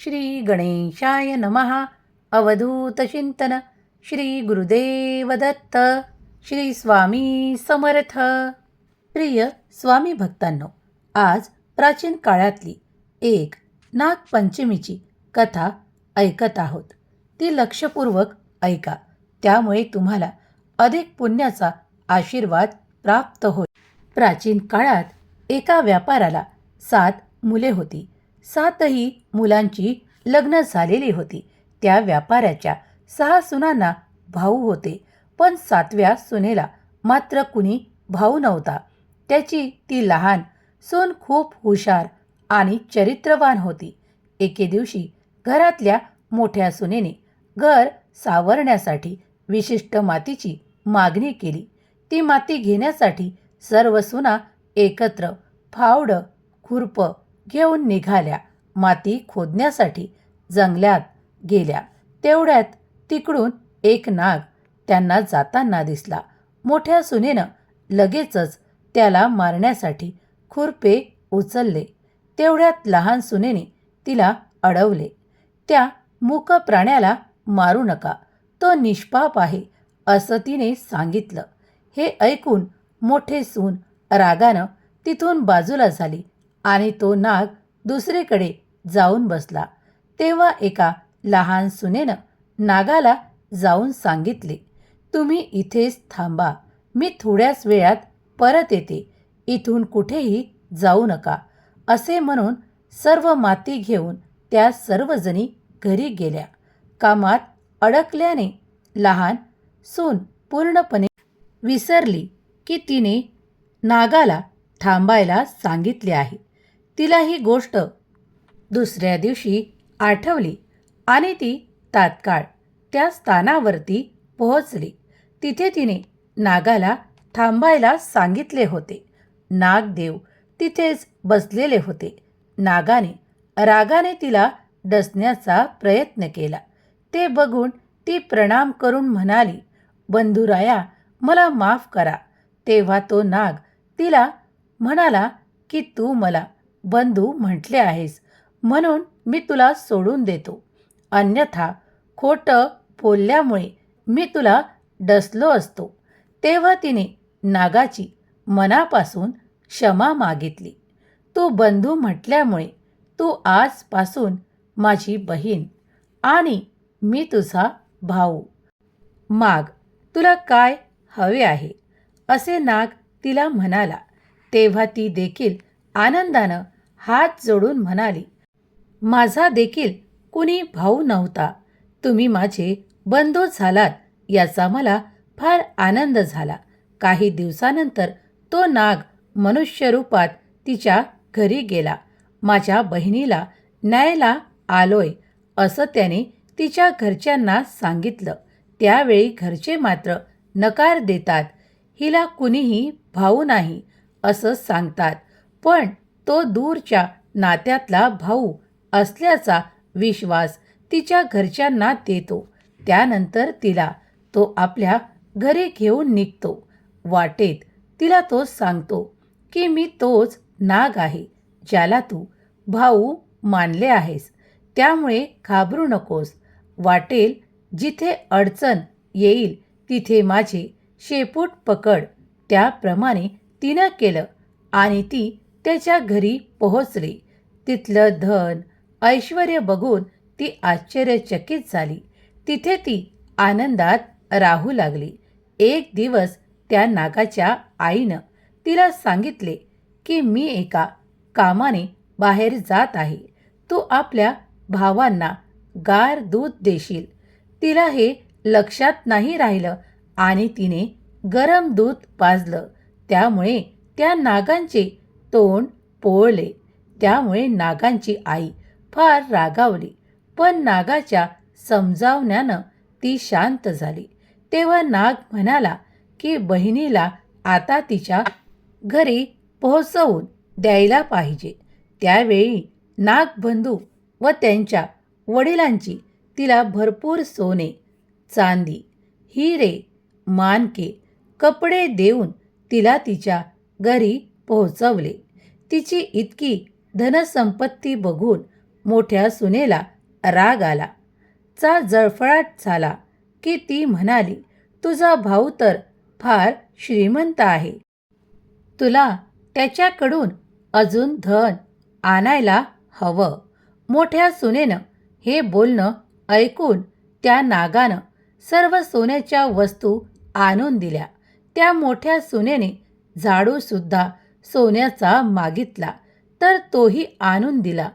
श्री गणेशाय नमः अवधूतचिंतन श्री गुरुदेव दत्त श्री स्वामी समर्थ। प्रिय स्वामी भक्तांनो आज प्राचीन काळातली एक नागपंचमीची कथा ऐकत आहोत. ती लक्षपूर्वक ऐका. त्यामुळे तुम्हाला अधिक पुण्याचा आशीर्वाद प्राप्त होईल. प्राचीन काळात एका व्यापाराला सात मुले होती. सातही मुलांची लग्न झालेली होती. त्या व्यापाऱ्याच्या सहा सुनांना भाऊ होते. पण सातव्या सुनेला मात्र कुणी भाऊ नव्हता. त्याची ती लहान सून खूप हुशार आणि चरित्रवान होती. एके दिवशी घरातल्या मोठ्या सुनेने घर सावरण्यासाठी विशिष्ट मातीची मागणी केली. ती माती घेण्यासाठी सर्व सुना एकत्र फावडं खुरपं घेऊन निघाल्या. माती खोदण्यासाठी जंगलात गेल्या. तेवढ्यात तिकडून एक नाग त्यांना जाताना दिसला. मोठ्या सुनेनं लगेचच त्याला मारण्यासाठी खुरपे उचलले. तेवढ्यात लहान सुनेने तिला अडवले. त्या मूक प्राण्याला मारू नका. तो निष्पाप आहे असं तिने सांगितलं. हे ऐकून मोठे सून रागानं तिथून बाजूला झाली. आणि तो नाग दुसरीकडे जाऊन बसला. तेव्हा एका लहान सुनेनं नागाला जाऊन सांगितले तुम्ही इथेच थांबा. मी थोड्याच वेळात परत येते. इथून कुठेही जाऊ नका. असे म्हणून सर्व माती घेऊन त्या सर्वजणी घरी गेल्या. कामात अडकल्याने लहान सून पूर्णपणे विसरली की तिने नागाला थांबायला सांगितले आहे. तिला ही गोष्ट दुसऱ्या दिवशी आठवली आणि ती तात्काळ त्या स्थानावरती पोहोचली. तिथे तिने नागाला थांबायला सांगितले होते. नागदेव तिथेच बसलेले होते. नागाने रागाने तिला डसण्याचा प्रयत्न केला. ते बघून ती प्रणाम करून म्हणाली बंधुराया मला माफ करा. तेव्हा तो नाग तिला म्हणाला की तू मला बंधू म्हटले आहेस. म्हणून मी तुला सोडून देतो. अन्यथा खोटं बोलल्यामुळे मी तुला डसलो असतो. तेव्हा तिने नागाची मनापासून क्षमा मागितली. तू बंधू म्हटल्यामुळे तू आजपासून माझी बहीण आणि मी तुझा भाऊ. माग तुला काय हवे आहे? असे नाग तिला म्हणाला. तेव्हा ती देखील आनंदानं हात जोडून म्हणाली माझा देखील कुणी भाऊ नव्हता. तुम्ही माझे बंधू झालात याचा मला फार आनंद झाला. काही दिवसानंतर तो नाग मनुष्यरूपात तिच्या घरी गेला. माझ्या बहिणीला न्यायला आलोय असं त्याने तिच्या घरच्यांना सांगितलं. त्यावेळी घरचे मात्र नकार देतात. हिला कुणीही भाऊ नाही असं सांगतात. पण तो दूरच्या नात्यातला भाऊ असल्याचा विश्वास तिच्या घरच्यांना देतो. त्यानंतर तिला तो आपल्या घरी घेऊन निघतो. वाटेत तिला तो सांगतो की मी तोच नाग आहे ज्याला तू भाऊ मानले आहेस. त्यामुळे घाबरू नकोस. वाटेल जिथे अडचण येईल तिथे माझे शेपूट पकड. त्याप्रमाणे तिनं केलं आणि ती त्याच्या घरी पोहोचली. तिथलं धन ऐश्वर बघून ती आश्चर्यचकित झाली. तिथे ती आनंदात राहू लागली. एक दिवस त्या नागाच्या आईनं तिला सांगितले की मी एका कामाने बाहेर जात आहे. तू आपल्या भावांना गार दूध देशील. तिला हे लक्षात नाही राहिलं आणि तिने गरम दूध पाजलं. त्यामुळे त्या नागांचे तोंड पोळले. त्यामुळे नागांची आई फार रागावली. पण नागाच्या समजावण्यानं ती शांत झाली. तेव्हा नाग म्हणाला की बहिणीला आता तिच्या घरी पोहोचवून द्यायला पाहिजे. त्यावेळी नागबंधू व त्यांच्या वडिलांची तिला भरपूर सोने चांदी हिरे मानके कपडे देऊन तिला तिच्या घरी पोहोचवले. तिची इतकी धनसंपत्ती बघून मोठ्या सुनेला राग आला. चा जळफळाट झाला की ती म्हणाली तुझा भाऊ तर फार श्रीमंत आहे. तुला त्याच्याकडून अजून धन आणायला हवं. मोठ्या सुनेनं हे बोलणं ऐकून त्या नागानं सर्व सोन्याच्या वस्तू आणून दिल्या. त्या मोठ्या सुनेने झाडूसुद्धा सोन्याचा मागितला तर तोही आणून दिला.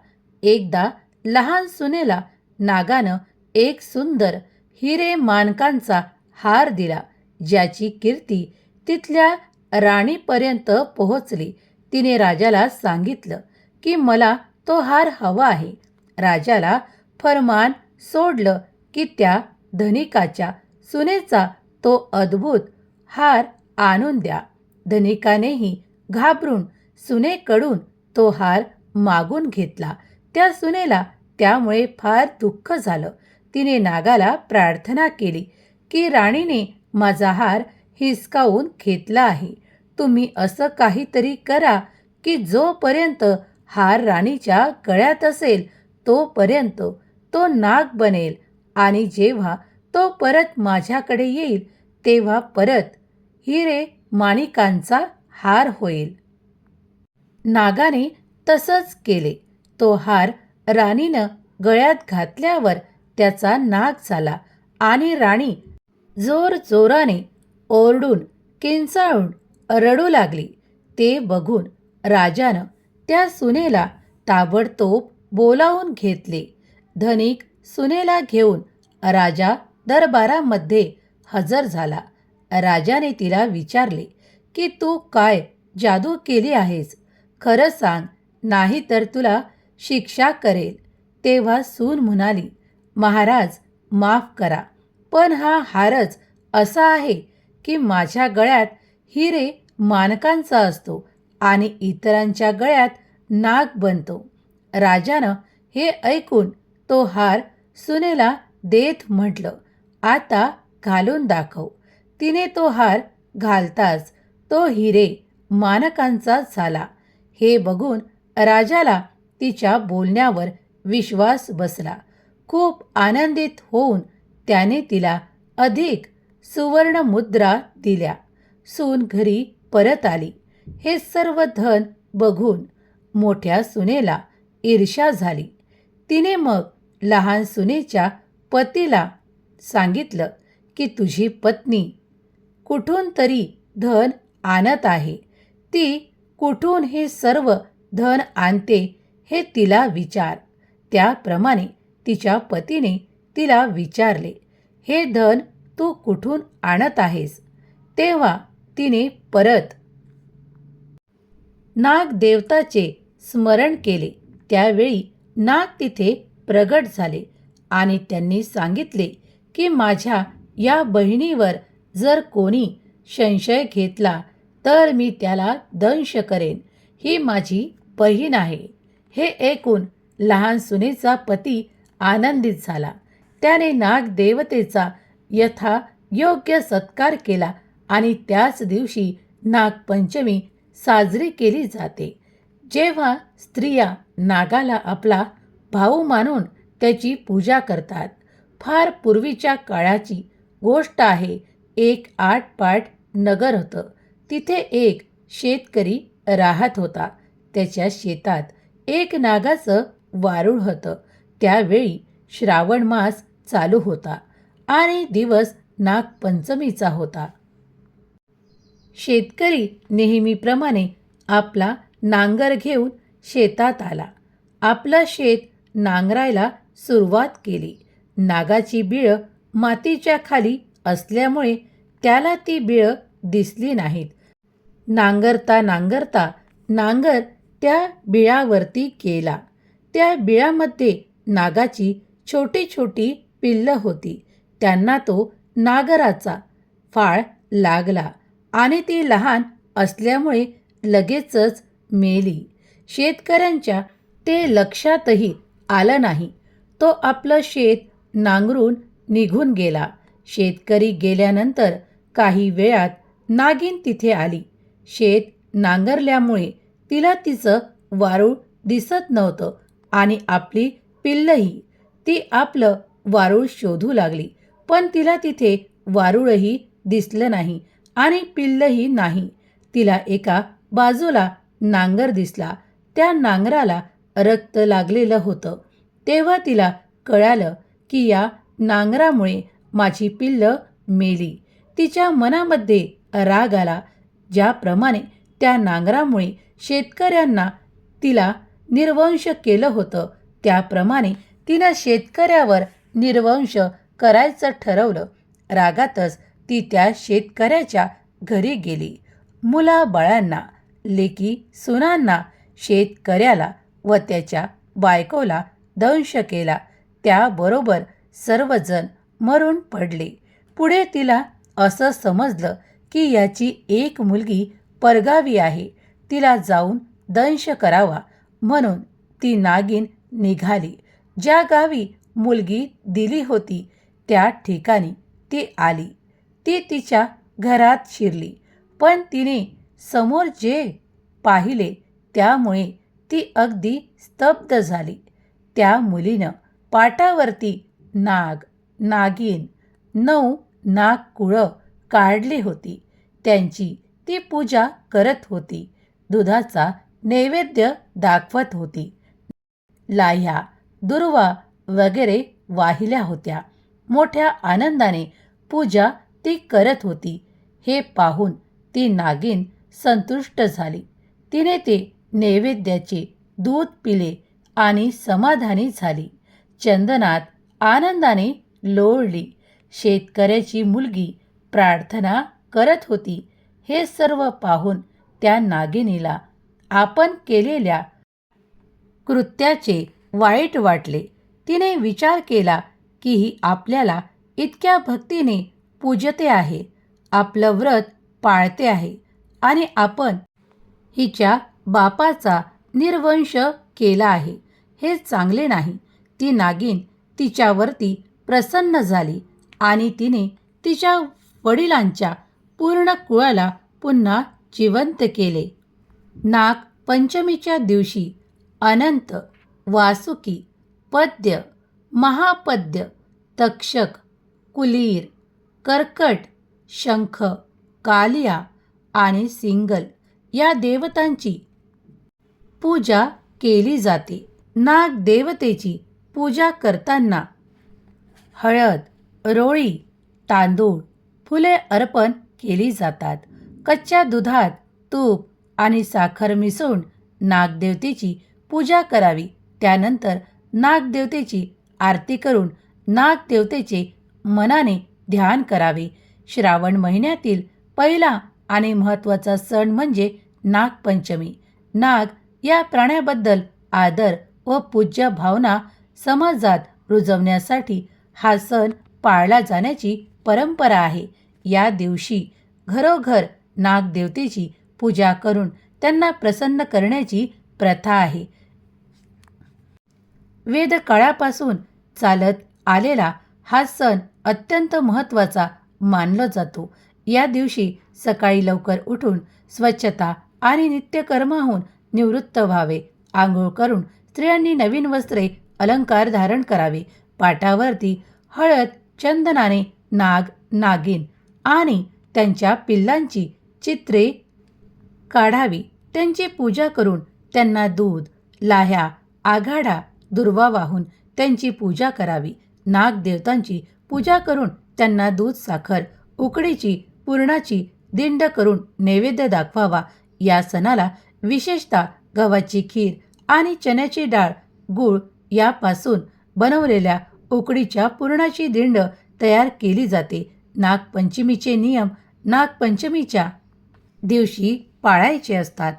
एकदा लहान सुनेला नागानं एक सुंदर हिरे मानकांचा हार दिला ज्याची कीर्ती तिथल्या राणीपर्यंत पोहोचली. तिने राजाला सांगितलं की मला तो हार हवा आहे. राजाला फरमान सोडलं की त्या धनिकाच्या सुनेचा तो अद्भुत हार आणून द्या. धनिकानेही घाबरून सुनेकडून तो हार मागून घेतला. त्या सुनेला त्यामुळे फार दुःख झालं. तिने नागाला प्रार्थना केली की राणीने माझा हार हिसकावून घेतला आहे. तुम्ही असं काहीतरी करा की जोपर्यंत हार राणीच्या गळ्यात असेल तोपर्यंत तो नाग बनेल आणि जेव्हा तो परत माझ्याकडे येईल तेव्हा परत हिरे माणिकांचा हार होईल. नागाने तसंच केले. तो हार राणीनं गळ्यात घातल्यावर त्याचा नाग झाला आणि राणी जोर जोराने ओरडून किंचाळून रडू लागली. ते बघून राजानं त्या सुनेला ताबडतोब बोलावून घेतले. धनिक सुनेला घेऊन राजा दरबारामध्ये हजर झाला. राजाने तिला विचारले की तू काय जादू केली आहेस? खरं सांग नाही तर तुला शिक्षा करेल. तेव्हा सून म्हणाली महाराज माफ करा. पण हा हारच असा आहे की माझ्या गळ्यात हिरे मानकांचा असतो आणि इतरांच्या गळ्यात नाग बनतो. राजानं हे ऐकून तो हार सुनेला देत म्हटलं आता घालून दाखव. तिने तो हार घालताच तो हिरे मानकांचा झाला. हे बघून राजाला तिच्या बोलण्यावर विश्वास बसला. खूप आनंदित होऊन त्याने तिला अधिक सुवर्ण मुद्रा दिल्या. सून घरी परत आली. हे सर्व धन बघून मोठ्या सुनेला ईर्ष्या झाली. तिने मग लहान सुनेच्या पतीला सांगितलं की तुझी पत्नी कुठून तरी धन आणत आहे. ती कुठून हे सर्व धन आणते हे तिला विचार. त्याप्रमाणे तिच्या पतीने तिला विचारले हे धन तू कुठून आणत आहेस? तेव्हा तिने परत नागदेवताचे स्मरण केले. त्यावेळी नाग तिथे प्रगट झाले आणि त्यांनी सांगितले की माझ्या या बहिणीवर जर कोणी संशय घेतला तर मी त्याला दंश करेन. ही माझी बहीण आहे. हे ऐकून लहान सुनेचा पती आनंदित झाला. त्याने नागदेवतेचा यथा योग्य सत्कार केला आणि त्याच दिवशी नागपंचमी साजरी केली जाते. जेव्हा स्त्रिया नागाला आपला भाऊ मानून त्याची पूजा करतात फार पूर्वीच्या काळाची गोष्ट आहे. एक आठपाट नगर होतं. तिथे एक शेतकरी राहत होता. त्याच्या शेतात एक नागाचं वारूळ होतं. त्यावेळी श्रावण मास चालू होता आणि दिवस नागपंचमीचा होता. शेतकरी नेहमीप्रमाणे आपला नांगर घेऊन शेतात आला. आपलं शेत नांगरायला सुरुवात केली. नागाची बिळं मातीच्या खाली असल्यामुळे त्याला ती बिळं दिसली नाहीत. नांगरता नांगरता नांगर त्या बिळावरती गेला त्या बिळामध्ये नागाची छोटी छोटी पिल्लं होती. त्यांना तो नागराचा फाळ लागला आणि ती लहान असल्यामुळे लगेचच मेली. शेतकऱ्यांच्या ते लक्षातही आलं नाही. तो आपलं शेत नांगरून निघून गेला. शेतकरी गेल्यानंतर काही वेळात नागिन तिथे आली. शेत नांगरल्यामुळे तिला तिचं वारूळ दिसत नव्हतं आणि आपली पिल्लही. ती आपलं वारूळ शोधू लागली पण तिला तिथे वारूळही दिसलं नाही आणि पिल्लही नाही. तिला एका बाजूला नांगर दिसला. त्या नांगराला रक्त लागलेलं होतं. तेव्हा तिला कळालं की या नांगरामुळे माझी पिल्लं मेली. तिच्या मनामध्ये राग आला ज्याप्रमाणे त्या नांगरामुळे शेतकऱ्यांना तिला निर्वंश केलं होतं त्याप्रमाणे तिनं शेतकऱ्यावर निर्वंश करायचं ठरवलं. रागातच ती त्या शेतकऱ्याच्या घरी गेली. मुलाबाळांना लेकी सुनांना शेतकऱ्याला व त्याच्या बायकोला दंश केला. त्याबरोबर सर्वजण मरून पडले. पुढे तिला असं समजलं की याची एक मुलगी परगावी आहे. तिला जाऊन दंश करावा म्हणून ती नागिन निघाली. ज्या गावी मुलगी दिली होती त्या ठिकाणी ती आली. ती तिच्या घरात शिरली. पण तिने समोर जे पाहिले त्यामुळे ती अगदी स्तब्ध झाली. त्या मुलीनं पाटावरती नाग नागिन नऊ नागकुळं काढली होती. त्यांची ती पूजा करत होती. दुधाचा नैवेद्य दाखवत होती. लाह्या दुर्वा वगैरे वाहिल्या होत्या. मोठ्या आनंदाने पूजा ती करत होती. हे पाहून ती नागिन संतुष्ट झाली. तिने ते नैवेद्याचे दूध पिले आणि समाधानी झाली. चंदनात आनंदाने लोळली. शेतकऱ्याची मुलगी प्रार्थना करत होती. हे सर्व पाहून त्या नागिनीला आपण केलेल्या कृत्याचे वाईट वाटले. तिने विचार केला की ही आपल्याला इतक्या भक्तीने पूजते आहे. आपलं व्रत पाळते आहे आणि आपण हिच्या बापाचा निर्वंश केला आहे. हे चांगले नाही. ती नागिन तिच्यावरती प्रसन्न झाली आणि तिने तिच्या वडिलांच्या पूर्ण कुळाला पुन्हा जिवंत केले. नाग पंचमीच्या दिवशी अनंत वासुकी पद्य महापद्य तक्षक कुलीर कर्कट शंख कालिया आणि सिंगल या देवतांची पूजा केली जाते. नाग देवतेची पूजा करताना हळद रोळी तांदूळ फुले अर्पण केली जातात. कच्च्या दुधात तूप आणि साखर मिसळून नागदेवतेची पूजा करावी. त्यानंतर नागदेवतेची आरती करून नागदेवतेचे मनाने ध्यान करावे. श्रावण महिन्यातील पहिला आणि महत्त्वाचा सण म्हणजे नागपंचमी. नाग या प्राण्याबद्दल आदर व पूज्य भावना समाजात रुजवण्यासाठी हा सण पाळला जाण्याची परंपरा आहे. या दिवशी घरोघर नागदेवतेची पूजा करून त्यांना प्रसन्न करण्याची प्रथा आहे. वेदकाळापासून चालत आलेला हा सण अत्यंत महत्त्वाचा मानला जातो. या दिवशी सकाळी लवकर उठून स्वच्छता आणि नित्यकर्माहून निवृत्त व्हावे. आंघोळ करून स्त्रियांनी नवीन वस्त्रे अलंकार धारण करावे. पाटावरती हळद चंदनाने नाग नागिन आणि त्यांच्या पिल्लांची चित्रे काढावी. त्यांची पूजा करून त्यांना दूध लाह्या आघाडा दुर्वा वाहून त्यांची पूजा करावी. नागदेवतांची पूजा करून त्यांना दूध साखर उकडीची पुरणाची दिंड करून नैवेद्य दाखवावा. या सणाला विशेषतः गव्हाची खीर आणि चण्याची डाळ गूळ यापासून बनवलेल्या उकडीच्या पुरणाची दिंड तयार केली जाते. नागपंचमीचे नियम नागपंचमीच्या दिवशी पाळायचे असतात.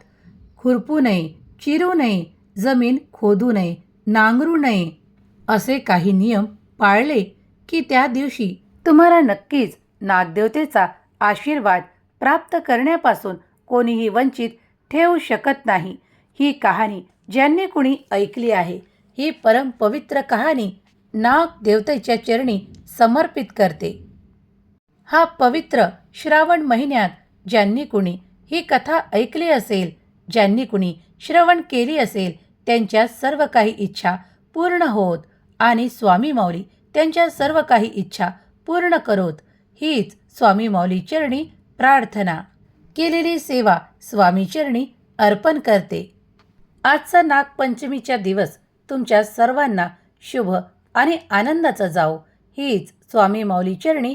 खुरपू नये चिरू नये जमीन खोदू नये नांगरू नये असे काही नियम पाळले की त्या दिवशी तुम्हाला नक्कीच नागदेवतेचा आशीर्वाद प्राप्त करण्यापासून कोणीही वंचित ठेवू शकत नाही. ही कहाणी ज्यांनी कुणी ऐकली आहे ही परम पवित्र कहाणी नाग देवतेच्या चरणी समर्पित करते. हा पवित्र श्रावण महिन्यात ज्यांनी कुणी ही कथा ऐकली असेल ज्यांनी कुणी श्रवण केली असेल त्यांच्या सर्व काही इच्छा पूर्ण होत आणि स्वामी माऊली त्यांच्या सर्व काही इच्छा पूर्ण करोत हीच स्वामी माऊली चरणी प्रार्थना. केलेली सेवा स्वामी चरणी अर्पण करते. आजचा नागपंचमीचा दिवस तुमच्या सर्वांना शुभ आणि आनंदाचा जाओ हीच स्वामी माऊली चरणी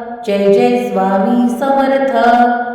जय जय स्वामी समर्थ।